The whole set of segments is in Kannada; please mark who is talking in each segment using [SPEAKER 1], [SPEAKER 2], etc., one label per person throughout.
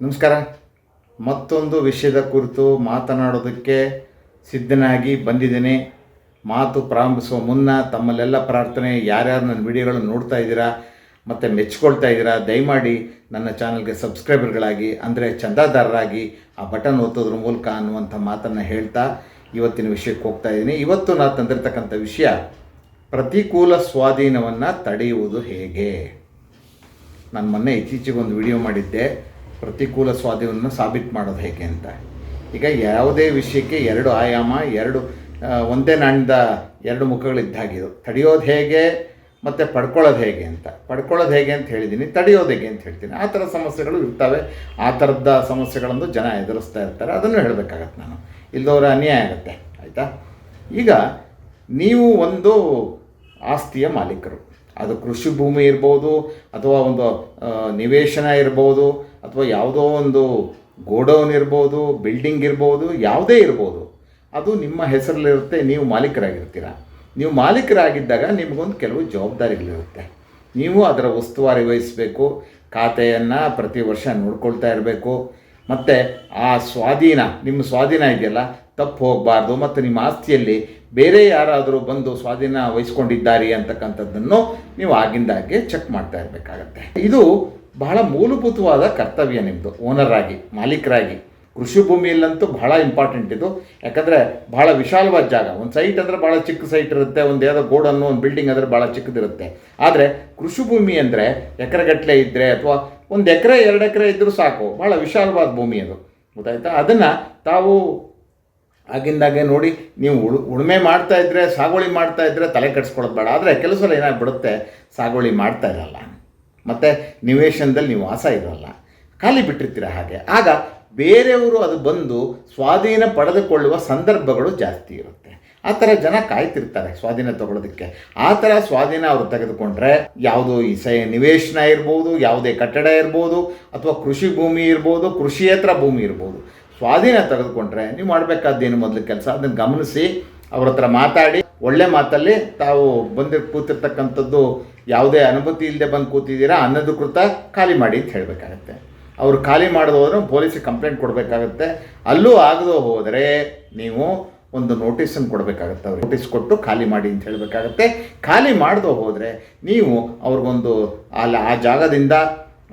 [SPEAKER 1] ನಮಸ್ಕಾರ. ಮತ್ತೊಂದು ವಿಷಯದ ಕುರಿತು ಮಾತನಾಡೋದಕ್ಕೆ ಸಿದ್ಧನಾಗಿ ಬಂದಿದ್ದೇನೆ. ಮಾತು ಪ್ರಾರಂಭಿಸುವ ಮುನ್ನ ತಮ್ಮಲ್ಲೆಲ್ಲ ಪ್ರಾರ್ಥನೆ, ಯಾರ್ಯಾರು ನನ್ನ ವಿಡಿಯೋಗಳನ್ನು ನೋಡ್ತಾ ಇದ್ದೀರಾ ಮತ್ತು ಮೆಚ್ಕೊಳ್ತಾ ಇದ್ದೀರಾ, ದಯಮಾಡಿ ನನ್ನ ಚಾನಲ್ಗೆ ಸಬ್ಸ್ಕ್ರೈಬರ್ಗಳಾಗಿ, ಅಂದರೆ ಚಂದಾದಾರರಾಗಿ ಆ ಬಟನ್ ಒತ್ತೋದ್ರ ಮೂಲಕ ಅನ್ನುವಂಥ ಮಾತನ್ನು ಹೇಳ್ತಾ ಇವತ್ತಿನ ವಿಷಯಕ್ಕೆ ಹೋಗ್ತಾ ಇದ್ದೀನಿ. ಇವತ್ತು ನಾನು ತಂದಿರತಕ್ಕಂಥ ವಿಷಯ, ಪ್ರತಿಕೂಲ ಸ್ವಾಧೀನವನ್ನು ತಡೆಯುವುದು ಹೇಗೆ? ನಾನು ಮೊನ್ನೆ ಇತ್ತೀಚೆಗೆ ಒಂದು ವಿಡಿಯೋ ಮಾಡಿದ್ದೆ. ಪ್ರತಿಕೂಲ ಸ್ವಾಧೀನವನ್ನು ಸಾಬೀತು ಮಾಡೋದು ಹೇಗೆ ಅಂತ. ಈಗ ಯಾವುದೇ ವಿಷಯಕ್ಕೆ ಎರಡು ಆಯಾಮ, ಎರಡು ಒಂದೇ ನಾಣ್ಯದ ಎರಡು ಮುಖಗಳಿದ್ದಾಗಿದ್ದು, ತಡೆಯೋದು ಹೇಗೆ ಮತ್ತು ಪಡ್ಕೊಳ್ಳೋದು ಹೇಗೆ ಅಂತ. ಪಡ್ಕೊಳ್ಳೋದು ಹೇಗೆ ಅಂತ ಹೇಳಿದ್ದೀನಿ, ತಡೆಯೋದು ಹೇಗೆ ಅಂತ ಹೇಳ್ತೀನಿ. ಆ ಥರ ಸಮಸ್ಯೆಗಳು ಇರ್ತವೆ. ಆ ಥರದ ಸಮಸ್ಯೆಗಳನ್ನು ಜನ ಎದುರಿಸ್ತಾ ಇರ್ತಾರೆ. ಅದನ್ನು ಹೇಳಬೇಕಾಗತ್ತೆ ನಾನು. ಇಲ್ಲದವರ ಅನ್ಯಾಯ ಆಗುತ್ತೆ. ಆಯಿತಾ? ಈಗ ನೀವು ಒಂದು ಆಸ್ತಿಯ ಮಾಲೀಕರು. ಅದು ಕೃಷಿ ಭೂಮಿ ಇರ್ಬೋದು ಅಥವಾ ಒಂದು ನಿವೇಶನ ಇರ್ಬೋದು ಅಥವಾ ಯಾವುದೋ ಒಂದು ಗೋಡೌನ್ ಇರ್ಬೋದು, ಬಿಲ್ಡಿಂಗ್ ಇರ್ಬೋದು, ಯಾವುದೇ ಇರ್ಬೋದು, ಅದು ನಿಮ್ಮ ಹೆಸರಲ್ಲಿರುತ್ತೆ, ನೀವು ಮಾಲೀಕರಾಗಿರ್ತೀರ. ನೀವು ಮಾಲೀಕರಾಗಿದ್ದಾಗ ನಿಮಗೊಂದು ಕೆಲವು ಜವಾಬ್ದಾರಿಗಳಿರುತ್ತೆ. ನೀವು ಅದರ ಉಸ್ತುವಾರಿ ವಹಿಸಬೇಕು, ಖಾತೆಯನ್ನು ಪ್ರತಿ ವರ್ಷ ನೋಡ್ಕೊಳ್ತಾ ಇರಬೇಕು. ಮತ್ತು ಆ ಸ್ವಾಧೀನ, ನಿಮ್ಮ ಸ್ವಾಧೀನ ಇದೆಯಲ್ಲ, ತಪ್ಪು ಹೋಗಬಾರ್ದು, ಮತ್ತು ನಿಮ್ಮ ಆಸ್ತಿಯಲ್ಲಿ ಬೇರೆ ಯಾರಾದರೂ ಬಂದು ಸ್ವಾಧೀನ ವಹಿಸ್ಕೊಂಡಿದ್ದಾರೆ ಅಂತಕ್ಕಂಥದ್ದನ್ನು ನೀವು ಆಗಿಂದಾಗೆ ಚೆಕ್ ಮಾಡ್ತಾ ಇರಬೇಕಾಗತ್ತೆ. ಇದು ಬಹಳ ಮೂಲಭೂತವಾದ ಕರ್ತವ್ಯ ನಿಮ್ಮದು ಓನರ್ ಆಗಿ, ಮಾಲೀಕರಾಗಿ. ಕೃಷಿ ಭೂಮಿಯಲ್ಲಂತೂ ಬಹಳ ಇಂಪಾರ್ಟೆಂಟ್ ಇದು. ಯಾಕಂದರೆ ಬಹಳ ವಿಶಾಲವಾದ ಜಾಗ. ಒಂದು ಸೈಟ್ ಅಂದರೆ ಭಾಳ ಚಿಕ್ಕ ಸೈಟ್ ಇರುತ್ತೆ, ಒಂದು ಯಾವುದೋ ಗೋಡನ್ನು ಒಂದು ಬಿಲ್ಡಿಂಗ್ ಅಂದರೆ ಭಾಳ ಚಿಕ್ಕದಿರುತ್ತೆ. ಆದರೆ ಕೃಷಿ ಭೂಮಿ ಅಂದರೆ ಎಕರೆಗಟ್ಟಲೆ ಇದ್ದರೆ ಅಥವಾ ಒಂದು ಎಕರೆ, ಎರಡು ಎಕರೆ ಇದ್ದರೂ ಸಾಕು. ಭಾಳ ವಿಶಾಲವಾದ ಭೂಮಿ ಅದು. ಗೊತ್ತಾಯ್ತಾ? ಅದನ್ನು ತಾವು ಆಗಿಂದಾಗೆ ನೋಡಿ, ನೀವು ಉಳು, ಉಳುಮೆ ಮಾಡ್ತಾ ಇದ್ದರೆ ಸಾಗುವಳಿ ಮಾಡ್ತಾ ಇದ್ದರೆ ತಲೆ ಕೆಡಿಸ್ಕೊಳ್ಳೋದು ಬೇಡ. ಆದರೆ ಕೆಲವು ಸಲ ಏನಾಗ್ಬಿಡುತ್ತೆ ಸಾಗುವಳಿ ಮಾಡ್ತಾ ಇರಲ್ಲ. ಮತ್ತು ನಿವೇಶನದಲ್ಲಿ ನೀವು ವಾಸ ಇರೋಲ್ಲ. ಖಾಲಿ ಬಿಟ್ಟಿರ್ತೀರ ಹಾಗೆ? ಆಗ ಬೇರೆಯವರು ಅದು ಬಂದು ಸ್ವಾಧೀನ ಪಡೆದುಕೊಳ್ಳುವ ಸಂದರ್ಭಗಳು ಜಾಸ್ತಿ ಇರುತ್ತೆ. ಆ ಥರ ಜನ ಕಾಯ್ತಿರ್ತಾರೆ ಸ್ವಾಧೀನ ತಗೊಳ್ಳೋದಕ್ಕೆ. ಆ ಥರ ಸ್ವಾಧೀನ ಅವರು ತೆಗೆದುಕೊಂಡ್ರೆ ಯಾವುದೋ ಈ ಸ ನಿವೇಶನ ಇರ್ಬೋದು, ಯಾವುದೇ ಕಟ್ಟಡ ಇರ್ಬೋದು, ಅಥವಾ ಕೃಷಿ ಭೂಮಿ ಇರ್ಬೋದು ಕೃಷಿಯೇತರ ಭೂಮಿ ಇರ್ಬೋದು. ಸ್ವಾಧೀನ ತೆಗೆದುಕೊಂಡ್ರೆ ನೀವು ಮಾಡಬೇಕಾದ್ದೇನು ಮೊದಲು ಕೆಲಸ? ಅದನ್ನು ಗಮನಿಸಿ, ಅವ್ರ ಹತ್ರ ಮಾತಾಡಿ. ಒಳ್ಳೆ ಮಾತಲ್ಲಿ ತಾವು ಬಂದು ಕೂತಿರ್ತಕ್ಕಂಥದ್ದು ಯಾವುದೇ ಅನುಮತಿ ಇಲ್ಲದೆ ಬಂದು ಕೂತಿದ್ದೀರಾ ಅನಧಿಕೃತ ಖಾಲಿ ಮಾಡಿ ಅಂತ ಹೇಳಬೇಕಾಗತ್ತೆ. ಅವರು ಖಾಲಿ ಮಾಡಿದವರು ಪೊಲೀಸಿಗೆ ಕಂಪ್ಲೇಂಟ್ ಕೊಡಬೇಕಾಗತ್ತೆ. ಅಲ್ಲೂ ಆಗದೆ ಹೋದರೆ ನೀವು ಒಂದು ನೋಟಿಸನ್ನು ಕೊಡಬೇಕಾಗತ್ತೆ. ಅವ್ರಿಗೆ ನೋಟಿಸ್ ಕೊಟ್ಟು ಖಾಲಿ ಮಾಡಿ ಅಂತ ಹೇಳಬೇಕಾಗತ್ತೆ. ಖಾಲಿ ಮಾಡಿದೋ ಹೋದರೆ ನೀವು ಅವ್ರಿಗೊಂದು, ಅಲ್ಲಿ ಆ ಜಾಗದಿಂದ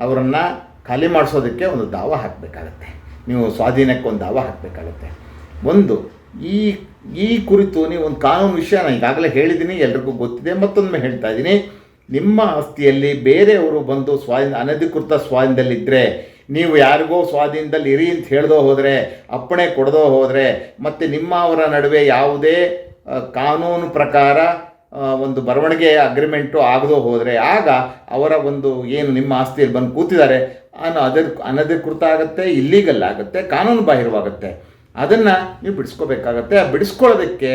[SPEAKER 1] ಅವರನ್ನು ಖಾಲಿ ಮಾಡಿಸೋದಕ್ಕೆ ಒಂದು ದಾವ ಹಾಕಬೇಕಾಗತ್ತೆ. ನೀವು ಸ್ವಾಧೀನಕ್ಕೆ ಒಂದು ದಾವ ಹಾಕಬೇಕಾಗುತ್ತೆ. ಒಂದು, ಈ ಈ ಕುರಿತು ನೀವು ಒಂದು ಕಾನೂನು ವಿಷಯ ನಾನು ಈಗಾಗಲೇ ಹೇಳಿದ್ದೀನಿ, ಎಲ್ರಿಗೂ ಗೊತ್ತಿದೆ, ಮತ್ತೊಮ್ಮೆ ಹೇಳ್ತಾ ಇದ್ದೀನಿ. ನಿಮ್ಮ ಆಸ್ತಿಯಲ್ಲಿ ಬೇರೆಯವರು ಬಂದು ಸ್ವಾಧೀನ, ಅನಧಿಕೃತ ಸ್ವಾಧೀನದಲ್ಲಿದ್ದರೆ ನೀವು ಯಾರಿಗೋ ಸ್ವಾಧೀನದಲ್ಲಿ ಇರಿ ಅಂತ ಹೇಳ್ದೋ ಹೋದರೆ, ಅಪ್ಪಣೆ ಕೊಡದೋ ಹೋದರೆ, ಮತ್ತು ನಿಮ್ಮ ಅವರ ನಡುವೆ ಯಾವುದೇ ಕಾನೂನು ಪ್ರಕಾರ ಒಂದು ಬರವಣಿಗೆ ಅಗ್ರಿಮೆಂಟು ಆಗದೋ ಹೋದರೆ ಆಗ ಅವರ ಒಂದು ಏನು ನಿಮ್ಮ ಆಸ್ತಿಯಲ್ಲಿ ಬಂದು ಕೂತಿದ್ದಾರೆ ಅನ್ನೋ ಅದರ್ ಅನಧಿಕೃತ ಆಗುತ್ತೆ ಇಲ್ಲೀಗಲ್ ಆಗುತ್ತೆ, ಕಾನೂನು ಬಾಹಿರವಾಗುತ್ತೆ. ಅದನ್ನು ನೀವು ಬಿಡಿಸ್ಕೋಬೇಕಾಗತ್ತೆ. ಆ ಬಿಡಿಸ್ಕೊಳ್ಳೋದಕ್ಕೆ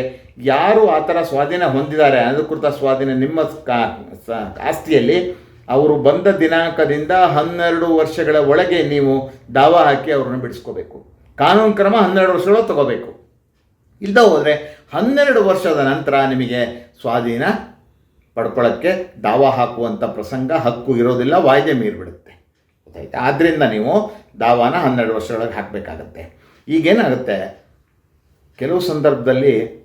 [SPEAKER 1] ಯಾರು ಆ ಥರ ಸ್ವಾಧೀನ ಹೊಂದಿದ್ದಾರೆ, ಅನಧಿಕೃತ ಸ್ವಾಧೀನ ನಿಮ್ಮ ಆಸ್ತಿಯಲ್ಲಿ, ಅವರು ಬಂದ ದಿನಾಂಕದಿಂದ ಹನ್ನೆರಡು ವರ್ಷಗಳ ಒಳಗೆ ನೀವು ದಾವ ಹಾಕಿ ಅವ್ರನ್ನ ಬಿಡಿಸ್ಕೋಬೇಕು. ಕಾನೂನು ಕ್ರಮ ಹನ್ನೆರಡು ವರ್ಷಗಳು ತಗೋಬೇಕು. ಇಲ್ಲದ ಹೋದರೆ ಹನ್ನೆರಡು ವರ್ಷದ ನಂತರ ನಿಮಗೆ ಸ್ವಾಧೀನ ಪಡ್ಕೊಳ್ಳೋಕ್ಕೆ ದಾವ ಹಾಕುವಂಥ ಪ್ರಸಂಗ ಹಕ್ಕು ಇರೋದಿಲ್ಲ, ವಾಯ್ದೆ ಮೀರಿಬಿಡುತ್ತೆ. ಗೊತ್ತಾಯ್ತಾ? ಆದ್ದರಿಂದ ನೀವು ದಾವಾನ ಹನ್ನೆರಡು ವರ್ಷದೊಳಗೆ ಹಾಕಬೇಕಾಗತ್ತೆ. ಈಗೇನಾಗುತ್ತೆ? ಕೆಲವು ಸಂದರ್ಭದಲ್ಲಿ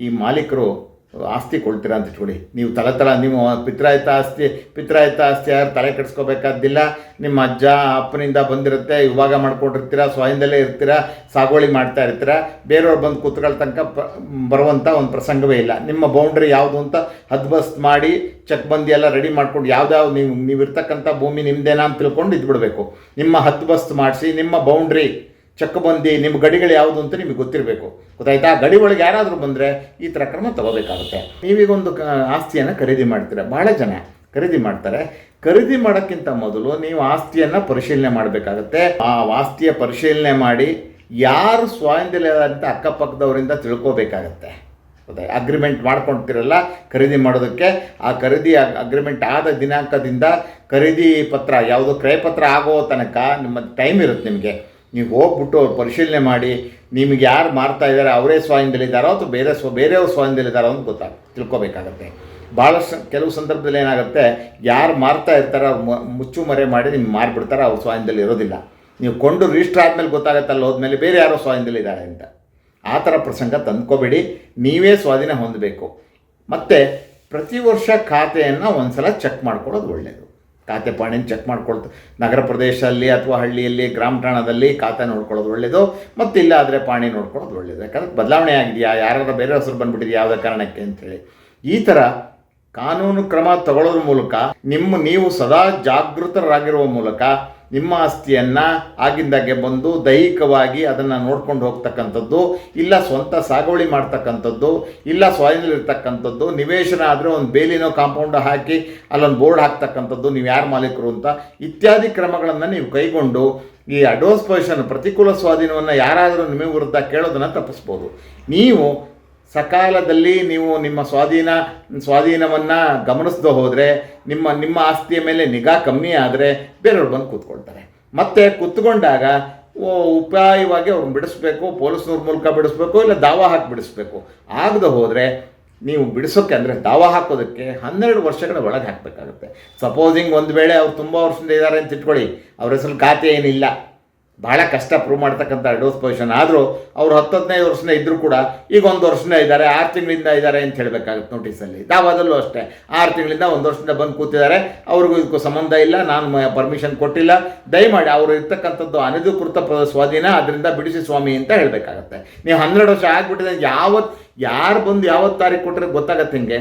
[SPEAKER 1] ಈ ಮಾಲೀಕರು ಆಸ್ತಿ ಕೊಡ್ತೀರಾ ಅಂತ ಇಟ್ಕೊಳ್ಳಿ. ನೀವು ತಲೆ ತಲ, ನಿಮ್ಮ ಪಿತ್ರಾಯಿತ ಆಸ್ತಿ ಪಿತ್ರಾಯಿತ ಆಸ್ತಿ ಯಾರು ತಲೆ ಕೆಡಿಸ್ಕೋಬೇಕಾದ್ದಿಲ್ಲ. ನಿಮ್ಮ ಅಜ್ಜ, ಅಪ್ಪನಿಂದ ಬಂದಿರುತ್ತೆ ವಿಭಾಗ ಮಾಡ್ಕೊಂಡಿರ್ತೀರ ಸ್ವಯಂದಲ್ಲೇ ಇರ್ತೀರ, ಸಾಗುವಳಿ ಮಾಡ್ತಾ ಇರ್ತೀರ. ಬೇರೆಯವ್ರು ಬಂದು ಕೂತ್ಕೊಳ್ಳೋ ತನಕ ಬರುವಂಥ ಒಂದು ಪ್ರಸಂಗವೇ ಇಲ್ಲ. ನಿಮ್ಮ ಬೌಂಡ್ರಿ ಯಾವುದು ಅಂತ ಹದ್ಬಸ್ತ್ ಮಾಡಿ ಚೆಕ್ ಬಂದಿ ಎಲ್ಲ ರೆಡಿ ಮಾಡ್ಕೊಂಡು ಯಾವ್ದಾವ್ದು ನೀವು ನೀವು ಇರ್ತಕ್ಕಂಥ ಭೂಮಿ ನಿಮ್ಮದೇನಾ ಅಂತ ತಿಳ್ಕೊಂಡು ಇದ್ಬಿಡಬೇಕು. ನಿಮ್ಮ ಹದ್ಬಸ್ತ್ ಮಾಡಿಸಿ, ನಿಮ್ಮ ಬೌಂಡ್ರಿ ಚೆಕ್ ಬಂದಿ, ನಿಮ್ಮ ಗಡಿಗಳು ಯಾವುದು ಅಂತ ನಿಮಗೆ ಗೊತ್ತಿರಬೇಕು. ಗೊತ್ತಾಯ್ತಾ? ಆ ಗಡಿ ಒಳಗೆ ಯಾರಾದರೂ ಬಂದರೆ ಈ ಥರ ಕ್ರಮ ತಗೋಬೇಕಾಗುತ್ತೆ. ನೀವೀಗೊಂದು ಕ ಆಸ್ತಿಯನ್ನು ಖರೀದಿ ಮಾಡ್ತೀರಾ. ಭಾಳ ಜನ ಖರೀದಿ ಮಾಡ್ತಾರೆ. ಖರೀದಿ ಮಾಡೋಕ್ಕಿಂತ ಮೊದಲು ನೀವು ಆಸ್ತಿಯನ್ನು ಪರಿಶೀಲನೆ ಮಾಡಬೇಕಾಗತ್ತೆ. ಆ ಆಸ್ತಿಯ ಪರಿಶೀಲನೆ ಮಾಡಿ ಯಾರು ಸ್ವಾತಂತ್ರ್ಯ ಅಂತ ಅಕ್ಕಪಕ್ಕದವರಿಂದ ತಿಳ್ಕೋಬೇಕಾಗತ್ತೆ. ಗೊತ್ತಾಯ್ತು? ಅಗ್ರಿಮೆಂಟ್ ಮಾಡ್ಕೊಳ್ತಿರಲ್ಲ ಖರೀದಿ ಮಾಡೋದಕ್ಕೆ. ಆ ಖರೀದಿ ಅಗ್ರಿಮೆಂಟ್ ಆದ ದಿನಾಂಕದಿಂದ ಖರೀದಿ ಪತ್ರ, ಯಾವುದು ಕ್ರಯ ಪತ್ರ ಆಗೋ ತನಕ ನಿಮ್ಮ ಟೈಮ್ ಇರುತ್ತೆ ನಿಮಗೆ. ನೀವು ಹೋಗ್ಬಿಟ್ಟು ಅವ್ರು ಪರಿಶೀಲನೆ ಮಾಡಿ, ನಿಮಗೆ ಯಾರು ಮಾರ್ತಾ ಇದ್ದಾರೆ ಅವರೇ ಸ್ವಾಧೀನದಲ್ಲಿದ್ದಾರೋ ಅಥವಾ ಬೇರೆ ಸ್ವ, ಬೇರೆಯವ್ರ ಸ್ವಾಧೀನದಲ್ಲಿದ್ದಾರೋ ಅಂತ ಗೊತ್ತಾಗ ತಿಳ್ಕೊಬೇಕಾಗತ್ತೆ. ಭಾಳಷ್ಟು ಕೆಲವು ಸಂದರ್ಭದಲ್ಲಿ ಏನಾಗುತ್ತೆ, ಯಾರು ಮಾರ್ತಾ ಇರ್ತಾರೋ ಅವ್ರು ಮುಚ್ಚು ಮರೆ ಮಾಡಿ ನಿಮ್ಗೆ ಮಾರಿಬಿಡ್ತಾರೆ, ಅವ್ರ ಸ್ವಾಧೀನದಲ್ಲಿ ಇರೋದಿಲ್ಲ. ನೀವು ಕೊಂಡು ರಿಜಿಸ್ಟರ್ ಆದಮೇಲೆ ಗೊತ್ತಾಗತ್ತಲ್ಲ ಹೋದ್ಮೇಲೆ ಬೇರೆ ಯಾರೋ ಸ್ವಾಧೀನದಲ್ಲಿದ್ದಾರೆ ಅಂತ. ಆ ಥರ ಪ್ರಸಂಗ ತಂದ್ಕೋಬೇಡಿ, ನೀವೇ ಸ್ವಾಧೀನ ಹೊಂದಬೇಕು. ಮತ್ತು ಪ್ರತಿ ವರ್ಷ ಖಾತೆಯನ್ನು ಒಂದು ಸಲ ಚೆಕ್ ಮಾಡ್ಕೊಳ್ಳೋದು ಒಳ್ಳೆಯದು ಖಾತೆ ಪಾಣಿನ ಚೆಕ್ ಮಾಡ್ಕೊಳ್ತು, ನಗರ ಪ್ರದೇಶದಲ್ಲಿ ಅಥವಾ ಹಳ್ಳಿಯಲ್ಲಿ, ಗ್ರಾಮ ಠಾಣದಲ್ಲಿ ಖಾತೆ ನೋಡ್ಕೊಳ್ಳೋದು ಒಳ್ಳೆಯದು ಮತ್ತು ಇಲ್ಲ ಆದರೆ ಪಾಣಿ ನೋಡ್ಕೊಳ್ಳೋದು ಒಳ್ಳೆಯದು ಯಾಕಂದ್ರೆ ಬದಲಾವಣೆ ಆಗಿದೆಯಾ, ಯಾರಾದ್ರೂ ಬೇರೆ ಹೆಸರು ಬಂದ್ಬಿಟ್ಟಿದೆ ಯಾವುದೇ ಕಾರಣಕ್ಕೆ ಅಂತೇಳಿ. ಈ ಥರ ಕಾನೂನು ಕ್ರಮ ತಗೊಳ್ಳೋದ್ರ ಮೂಲಕ, ನಿಮ್ಮ ನೀವು ಸದಾ ಜಾಗೃತರಾಗಿರುವ ಮೂಲಕ ನಿಮ್ಮ ಆಸ್ತಿಯನ್ನು ಆಗಿಂದಾಗೆ ಬಂದು ದೈಹಿಕವಾಗಿ ಅದನ್ನು ನೋಡ್ಕೊಂಡು ಹೋಗ್ತಕ್ಕಂಥದ್ದು, ಇಲ್ಲ ಸ್ವಂತ ಸಾಗುವಳಿ ಮಾಡ್ತಕ್ಕಂಥದ್ದು, ಇಲ್ಲ ಸ್ವಾಧೀನದಲ್ಲಿರ್ತಕ್ಕಂಥದ್ದು, ನಿವೇಶನ ಆದರೆ ಒಂದು ಬೇಲಿನೋ ಕಾಂಪೌಂಡ್ ಹಾಕಿ ಅಲ್ಲೊಂದು ಬೋರ್ಡ್ ಹಾಕ್ತಕ್ಕಂಥದ್ದು, ನೀವು ಯಾರು ಮಾಲೀಕರು ಅಂತ ಇತ್ಯಾದಿ ಕ್ರಮಗಳನ್ನು ನೀವು ಕೈಗೊಂಡು ಈ ಅಡ್ವಾನ್ಸ್ ಪೊಸಿಷನ್ ಪ್ರತಿಕೂಲ ಸ್ವಾಧೀನವನ್ನು ಯಾರಾದರೂ ನಿಮಗೆ ವಿರುದ್ಧ ಕೇಳೋದನ್ನು ತಪ್ಪಿಸ್ಬೋದು. ನೀವು ಸಕಾಲದಲ್ಲಿ ನೀವು ನಿಮ್ಮ ಸ್ವಾಧೀನ, ಸ್ವಾಧೀನವನ್ನು ಗಮನಿಸದೆ ಹೋದರೆ, ನಿಮ್ಮ ನಿಮ್ಮ ಆಸ್ತಿಯ ಮೇಲೆ ನಿಗಾ ಕಮ್ಮಿ ಆದರೆ ಬೇರೆಯವ್ರು ಬಂದು ಕೂತ್ಕೊಳ್ತಾರೆ. ಮತ್ತೆ ಕೂತ್ಕೊಂಡಾಗ ಉಪಾಯವಾಗಿ ಅವ್ರನ್ನ ಬಿಡಿಸ್ಬೇಕು, ಪೊಲೀಸ್ನವ್ರ ಮೂಲಕ ಬಿಡಿಸ್ಬೇಕು, ಇಲ್ಲ ದಾವ ಹಾಕಿ ಬಿಡಿಸ್ಬೇಕು. ಆಗದೆ ಹೋದರೆ ನೀವು ಬಿಡಿಸೋಕ್ಕೆ ಅಂದರೆ ದಾವ ಹಾಕೋದಕ್ಕೆ ಹನ್ನೆರಡು ವರ್ಷಗಳ ಒಳಗೆ ಹಾಕಬೇಕಾಗುತ್ತೆ. ಸಪೋಸಿಂಗ್ ಒಂದು ವೇಳೆ ಅವ್ರು ತುಂಬ ವರ್ಷದಿಂದ ಇದ್ದಾರೆ ಅಂತ ಇಟ್ಕೊಳ್ಳಿ, ಅವ್ರ ಹೆಸರು ಖಾತೆ ಏನಿಲ್ಲ. ಭಾಳ ಕಷ್ಟ ಪ್ರೂವ್ ಮಾಡ್ತಕ್ಕಂಥ ಡೋಸ್ ಪೊಸಿಷನ್ ಆದರೂ ಅವ್ರು ಹತ್ತು ಹದಿನೈದು ವರ್ಷನೇ ಇದ್ದರೂ ಕೂಡ ಈಗ ಒಂದು ವರ್ಷನೇ ಇದ್ದಾರೆ, ಆರು ತಿಂಗಳಿಂದ ಇದ್ದಾರೆ ಅಂತ ಹೇಳಬೇಕಾಗುತ್ತೆ ನೋಟಿಸಲ್ಲಿ ದಾವಾದಲ್ಲೂ ಅಷ್ಟೇ. ಆರು ತಿಂಗಳಿಂದ ಒಂದು ವರ್ಷದಿಂದ ಬಂದು ಕೂತಿದ್ದಾರೆ. ಅವ್ರಿಗೂ ಇದಕ್ಕೂ ಸಂಬಂಧ ಇಲ್ಲ. ನಾನು ಪರ್ಮಿಷನ್ ಕೊಟ್ಟಿಲ್ಲ. ದಯಮಾಡಿ ಅವರು ಇರ್ತಕ್ಕಂಥದ್ದು ಅನಧಿಕೃತ ಸ್ವಾಧೀನ, ಅದರಿಂದ ಬಿಡಿಸಿ ಸ್ವಾಮಿ ಅಂತ ಹೇಳಬೇಕಾಗತ್ತೆ. ನೀವು ಹನ್ನೆರಡು ವರ್ಷ ಆಗಿಬಿಟ್ಟಿದೆ ಯಾವತ್ತು ಯಾರು ಬಂದು ಯಾವತ್ತು ತಾರೀಕು ಕೊಟ್ಟರೆ ಗೊತ್ತಾಗತ್ತೆ ನಿಮಗೆ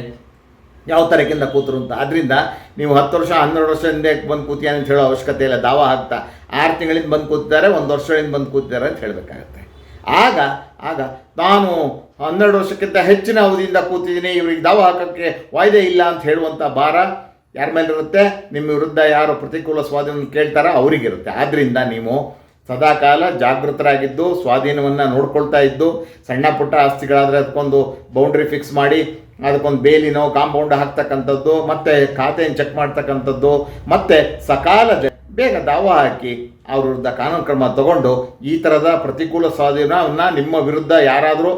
[SPEAKER 1] ಯಾವ ತಾರೀಕಿಂದ ಕೂತರು ಅಂತ. ಆದ್ದರಿಂದ ನೀವು ಹತ್ತು ವರ್ಷ, ಹನ್ನೆರಡು ವರ್ಷ ಹಿಂದೆ ಬಂದು ಕೂತೀಯ ಅಂತ ಹೇಳೋ ಅವಶ್ಯಕತೆ ಇಲ್ಲ. ದಾವ ಹಾಕ್ತಾ ಆರು ತಿಂಗಳಿಂದ ಬಂದು ಕೂತಿದ್ದಾರೆ, ಒಂದು ವರ್ಷದಿಂದ ಬಂದು ಕೂತಿದ್ದಾರೆ ಅಂತ ಹೇಳಬೇಕಾಗತ್ತೆ. ಆಗ ಆಗ ನಾನು ಹನ್ನೆರಡು ವರ್ಷಕ್ಕಿಂತ ಹೆಚ್ಚಿನ ಅವಧಿಯಿಂದ ಕೂತಿದ್ದೀನಿ, ಇವ್ರಿಗೆ ದಾವ ಹಾಕೋಕ್ಕೆ ವಾಯ್ದೆ ಇಲ್ಲ ಅಂತ ಹೇಳುವಂಥ ಭಾರ ಯಾರ ಮೇಲಿರುತ್ತೆ ನಿಮ್ಮ ವಿರುದ್ಧ ಯಾರು ಪ್ರತಿಕೂಲ ಸ್ವಾಧೀನವನ್ನು ಕೇಳ್ತಾರೋ ಅವರಿಗಿರುತ್ತೆ. ಆದ್ದರಿಂದ ನೀವು ಸದಾಕಾಲ ಜಾಗೃತರಾಗಿದ್ದು, ಸ್ವಾಧೀನವನ್ನು ನೋಡ್ಕೊಳ್ತಾ ಇದ್ದು, ಸಣ್ಣ ಪುಟ್ಟ ಆಸ್ತಿಗಳಾದರೆ ಅದಕ್ಕೊಂದು ಬೌಂಡ್ರಿ ಫಿಕ್ಸ್ ಮಾಡಿ ಅದಕ್ಕೊಂದು ಬೇಲಿನೋ ಕಾಂಪೌಂಡ್ ಹಾಕ್ತಕ್ಕಂಥದ್ದು, ಮತ್ತು ಖಾತೆಯನ್ನು ಚೆಕ್ ಮಾಡ್ತಕ್ಕಂಥದ್ದು, ಮತ್ತು ಸಕಾಲದ ಬೇಗ ದಾವ ಹಾಕಿ ಅವ್ರ ವಿರುದ್ಧ ಕಾನೂನು ಕ್ರಮ ತಗೊಂಡು ಈ ಥರದ ಪ್ರತಿಕೂಲ ಸ್ವಾಧೀನವನ್ನು ನಿಮ್ಮ ವಿರುದ್ಧ ಯಾರಾದರೂ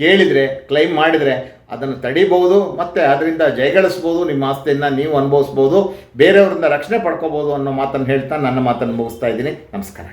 [SPEAKER 1] ಕೇಳಿದರೆ ಕ್ಲೈಮ್ ಮಾಡಿದರೆ ಅದನ್ನು ತಡಿಬಹುದು, ಮತ್ತು ಅದರಿಂದ ಜಯಗಳಿಸ್ಬೋದು, ನಿಮ್ಮ ಆಸ್ತಿಯನ್ನು ನೀವು ಅನುಭವಿಸ್ಬೋದು, ಬೇರೆಯವರಿಂದ ರಕ್ಷಣೆ ಪಡ್ಕೋಬೋದು ಅನ್ನೋ ಮಾತನ್ನು ಹೇಳ್ತಾ ನನ್ನ ಮಾತನ್ನು ಮುಗಿಸ್ತಾ ಇದ್ದೀನಿ. ನಮಸ್ಕಾರ.